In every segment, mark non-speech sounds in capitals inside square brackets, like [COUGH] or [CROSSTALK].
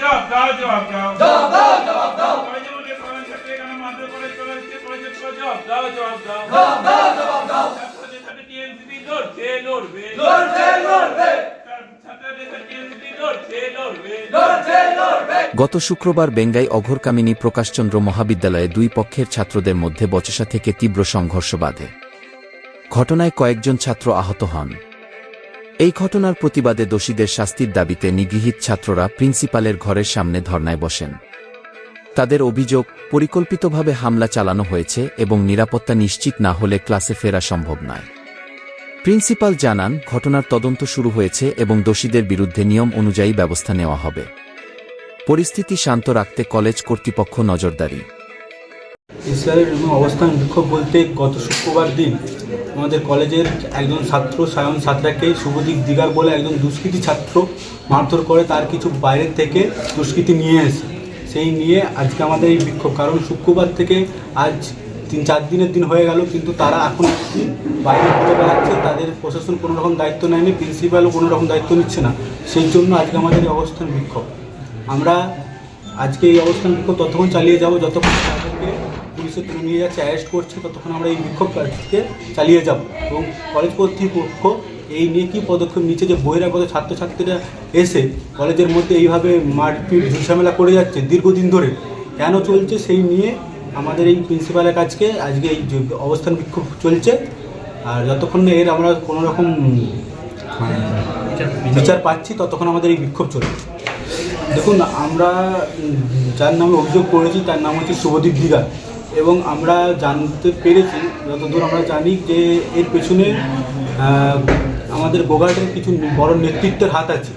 জবাব দাও জবাব দাও। জবাব দাও জবাব দাও। কলেজের মধ্যে কলেজ ছাত্রী কেন মারধর করে চলে এসেছে জবাব দাও জবাব দাও। জবাব দাও জবাব দাও। ছাত্রদের সাথে টিএমসিপি লড়ছে লড়বে। লড়ছে লড়বে। ছাত্রদের সাথে টিএমসিপি লড়ছে লড়বে। লড়ছে লড়বে। গত শুক্রবার বেঙ্গাই অঘোরকামিনী প্রকাশচন্দ্র মহাবিদ্যালয়ে দুই পক্ষের ছাত্রদের মধ্যে বচসা থেকে তীব্র সংঘর্ষ বাধে। ঘটনায় কয়েকজন ছাত্র আহত হন। এই ঘটনার প্রতিবাদে দোষীদের শাস্তির দাবিতে নিগৃহীত ছাত্ররা প্রিন্সিপালের ঘরের সামনে ধর্নায় বসেন। তাদের অভিযোগ, পরিকল্পিতভাবে হামলা চালানো হয়েছে এবং নিরাপত্তা নিশ্চিত না হলে ক্লাসে ফেরা সম্ভব নয়। প্রিন্সিপাল জানান, ঘটনার তদন্ত শুরু হয়েছে এবং দোষীদের বিরুদ্ধে নিয়ম অনুযায়ী ব্যবস্থা নেওয়া হবে। পরিস্থিতি শান্ত রাখতে কলেজ কর্তৃপক্ষ নজরদারি। ইসরায়েলের অবস্থান বিক্ষোভ বলতে গত শুক্রবার দিন আমাদের কলেজের একজন ছাত্র সায়ন সাঁতরাকে শুভদীপ দিগার বলে একজন দুষ্কৃতী ছাত্র মারধর করে তার কিছু বাইরের থেকে দুষ্কৃতি নিয়ে এসে। সেই নিয়ে আজকে আমাদের এই বিক্ষোভ। কারণ শুক্রবার থেকে আজ তিন চার দিনের দিন হয়ে গেল, কিন্তু তারা এখন বাইরে ঘুরে বেড়াচ্ছে। তাদের প্রশাসন কোনো রকম দায়িত্ব নেয়নি, প্রিন্সিপালও কোনো রকম দায়িত্ব নিচ্ছে না। সেই জন্য আজকে আমাদের এই অবস্থান বিক্ষোভ। আমরা আজকে এই অবস্থান বিক্ষোভ ততক্ষণ চালিয়ে যাব, যতক্ষণ পুলিশে তুলে নিয়ে যাচ্ছে অ্যারেস্ট করছে ততক্ষণ আমরা এই বিক্ষোভ কাজকে চালিয়ে যাব। এবং কলেজ কর্তৃপক্ষ এই নিয়ে কী পদক্ষেপ নিচ্ছে যে বহিরাগত ছাত্রছাত্রীরা এসে কলেজের মধ্যে এইভাবে মারপিট ঝুলঝামেলা করে যাচ্ছে দীর্ঘদিন ধরে কেন চলছে সেই নিয়ে আমাদের এই প্রিন্সিপালের কাছকে আজকে এই অবস্থান বিক্ষোভ চলছে। আর যতক্ষণ না এর আমরা কোনো রকম বিচার পাচ্ছি ততক্ষণ আমাদের এই বিক্ষোভ চলছে। দেখুন আমরা যার নামে অভিযোগ করেছি তার নাম হচ্ছে শুভদীপ দিঘা এবং আমরা জানতে পেরেছি, যতদূর আমরা জানি যে এর পেছনে আমাদের বোগাটের কিছু বড় নেতৃত্বের হাত আছে।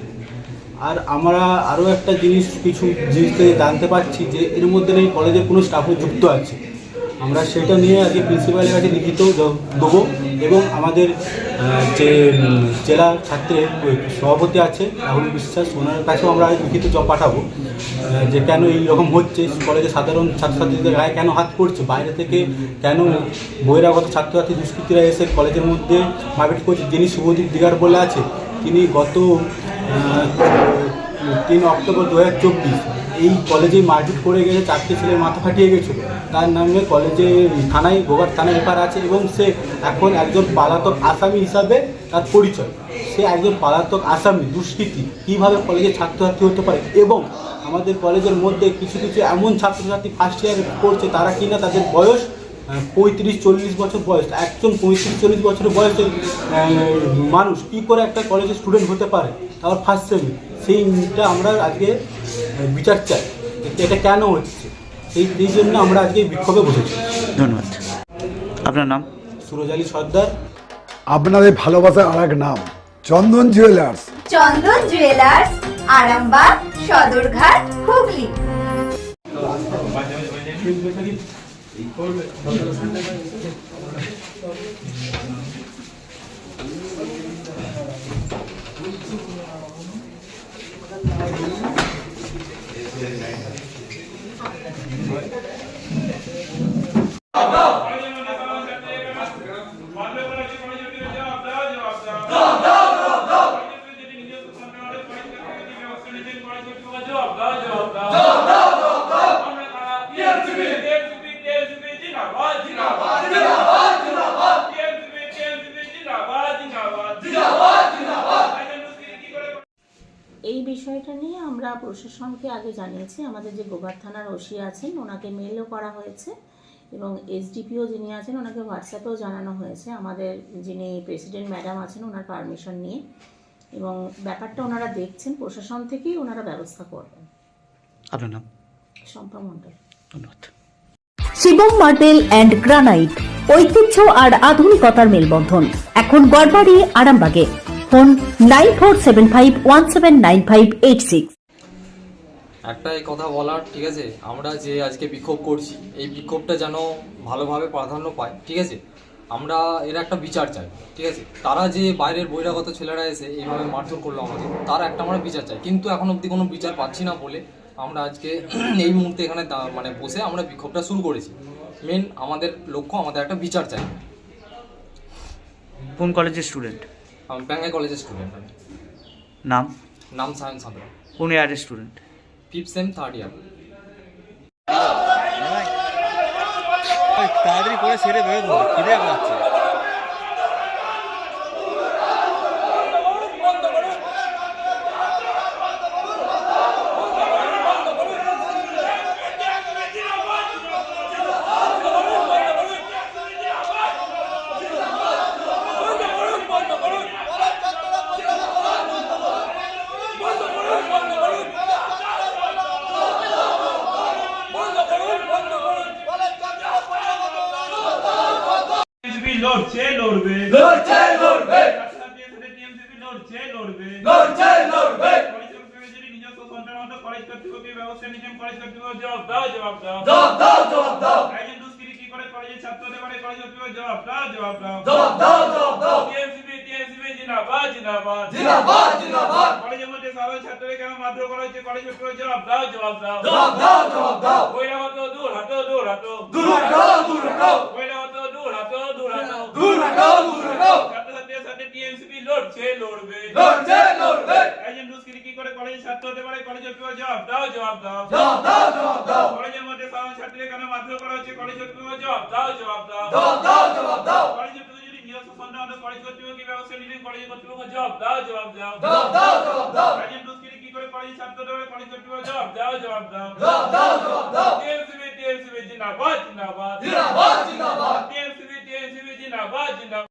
আর আমরা আরও একটা জিনিস, কিছু জিনিস থেকে জানতে পারছি যে এর মধ্যে এই কলেজের কোনো স্টাফও যুক্ত আছে। আমরা সেটা নিয়ে আজকে প্রিন্সিপালের কাছে লিখিত দেবো। এবং আমাদের যে জেলা ছাত্রের সভাপতি আছে, রাহুল বিশ্বাস, ওনার কাছেও আমরা লিখিত জব পাঠাবো যে কেন এই রকম হচ্ছে, কলেজে সাধারণ ছাত্রছাত্রীদের গায়ে কেন হাত পড়ছে, বাইরে থেকে কেন বহিরাগত ছাত্রছাত্রী দুষ্কৃতীরা এসে কলেজের মধ্যে মারপিট করছে, যিনি শুভদীপ দিগার বলে আছে, তিনি গত তিন অক্টোবর দু হাজার চব্বিশ, এই কলেজে মারপিট করে গেছে, চারটে ছেলের মাথা ফাটিয়ে গেছিল। তার নামে কলেজে থানায়, গোবার থানায় ব্যাপার আছে এবং সে এখন একজন পালাতক আসামি হিসাবে তার পরিচয়। সে একজন পালাতক আসামি, দুষ্কৃতী। কীভাবে কলেজে ছাত্রছাত্রী হতে পারে এবং আমাদের কলেজের মধ্যে কিছু কিছু এমন ছাত্রছাত্রী ফার্স্ট ইয়ারে পড়ছে, তারা কিনা তাদের বয়স পঁয়ত্রিশ, চল্লিশ বছর বয়স। একজন পঁয়ত্রিশ, চল্লিশ বছরের বয়সের মানুষ কী করে একটা কলেজের স্টুডেন্ট হতে পারে? তারপর ফার্স্ট সেমে সেইটা আমরা আজকে বিচার চাই। এটা কেন হচ্ছে? সেই এই জন্য আমরা আজকে এই বিক্ষোভে বসেছি। ধন্যবাদ। আপনার নাম? সুরজ আলী সর্দার। আপনাদের ভালোবাসার আর এক নাম চন্দন জুয়েলার্স চন্দন জুয়েলার্স আরামবাগ সদরঘাট হুগলি। কলেজের মধ্যে কলেজ ছাত্রী কেন মারধর করে চলে কলেজের পুরো জবাব দাও জবাব দাও জবাব দাও জবাব দাও কলেজের যদি নিজস্ব সন্তান হলে কলেজ থেকে কি ব্যবস্থা নিয়েছেন কলেজ কর্তৃপক্ষ জবাব দাও জবাব দাও জবাব দাও জবাব দাও আমরা কারা টিএমসিপি টিএমসিপি টিএমসিপি জিন্দাবাদ জিন্দাবাদ জিন্দাবাদ জিন্দাবাদ টিএমসিপি টিএমসিপি জিন্দাবাদ জিন্দাবাদ জিন্দাবাদ জিন্দাবাদ একজন দুষ্কৃতী কি করে এই বিষয়টা নিয়ে আমরা প্রশাসনকে আগে জানিয়েছি আমাদের যে গোঘাট থানার ওসি আছেন ওনাকে মেলও করা হয়েছে এবং এসডিপিও যিনি আছেন ওনাকে হোয়াটসঅ্যাপেও জানানো হয়েছে। আমাদের যিনি প্রেসিডেন্ট ম্যাডাম আছেন ওনার পারমিশন নিয়ে এবং ব্যাপারটা ওনারা দেখছেন প্রশাসন থেকেই ওনারা ব্যবস্থা করবেন। আপনার নাম? শম্পা মণ্ডল। ধন্যবাদ। শিবম মার্বেল অ্যান্ড গ্রানাইট ঐতিহ্য আর আধুনিকতার মেলবন্ধন। এখন গড়বাড়ি আরামবাগে। Phone nine four seven five one seven nine five eight six. একটাই কথা বলার ঠিক আছে? আমরা যে আজকে বিক্ষোভ করছি এই বিক্ষোভটা যেন ভালোভাবে প্রাধান্য পায় ঠিক আছে? আমরা এর একটা বিচার চাই ঠিক আছে? তারা যে বাইরের বহিরাগত ছেলেরা এসে এইভাবে মারধর করল আমাদের তার একটা আমরা বিচার চাই। কিন্তু এখন অবধি কোনো বিচার পাচ্ছি না বলে আমরা আজকে [CLEARS THROAT] এই মুহূর্তে এখানে মানে বসে আমরা বিক্ষোভটা শুরু করেছি। মেন আমাদের লক্ষ্য আমাদের একটা বিচার চাই। কোন কলেজের স্টুডেন্ট আমি ব্যাঙ্গাই কলেজের স্টুডেন্ট নাম? নাম সায়ন সাঁতরা। কোন ইয়ারের student fifth sem third year তাড়াতাড়ি করে সেরে বেরোবো খিদে পাচ্ছে। লড়ছে লড়বে। লড়ছে লড়বে। কলেজ কর্তৃপক্ষের ব্যবস্থা নিতেন কলেজ কর্তৃপক্ষ জবাব দাও জবাব দাও। জবাব দাও জবাব দাও। একজন দুষ্কৃতী কি করে কলেজের ছাত্রদের মানে কলেজ কর্তৃপক্ষ জবাব দাও জবাব দাও। জবাব দাও জবাব দাও। টিএমসিপি টিএমসিপি জিন্দাবাদ জিন্দাবাদ। জিন্দাবাদ জিন্দাবাদ। কলেজের মধ্যে সাধারণ ছাত্রদের কেন মারধর করা হচ্ছে? কলেজ কর্তৃপক্ষ জবাব দাও জবাব দাও। জবাব দাও জবাব দাও। বহিরাগত দূর হাটো দূর হাটো। দূর হাটো দূর হাটো। বহিরাগত দূর হাটো দূর হাটো। দূর হাটো দূর হাটো। ছাত্রছাত্রীদের সাথে টিএমসিপি লড়ছে লড়বে লড়ছে লড়বে একজন দুষ্কৃতী কি করে কলেজের ছাত্র হতে পারে? কলেজের কর্তৃপক্ষ জবাব দাও জবাব দাও। জবাব দাও জবাব দাও। কলেজের মধ্যে সাধারণ ছাত্রীদের কেন মারধর করা হচ্ছে? কলেজ কর্তৃপক্ষ জবাব দাও জবাব দাও। জবাব দাও জবাব দাও। কলেজের প্রতি যদি নিজস্ব সন্তান হতো কলেজ কর্তৃপক্ষ কি ব্যবস্থা নিলেন কলেজ কর্তৃপক্ষ জবাব দাও জবাব দাও। জবাব দাও জবাব দাও। একজন দুষ্কৃতী কি করে কলেজের ছাত্র হতে পারে? কলেজ কর্তৃপক্ষ জবাব দাও জবাব দাও। জবাব দাও জবাব দাও। টিএমসিপি টিএমসিপি জিন্দাবাদ জিন্দাবাদ। জিন্দাবাদ জিন্দাবাদ। টিএমসিপি টিএমসিপি জিন্দাবাদ জিন্দাবাদ।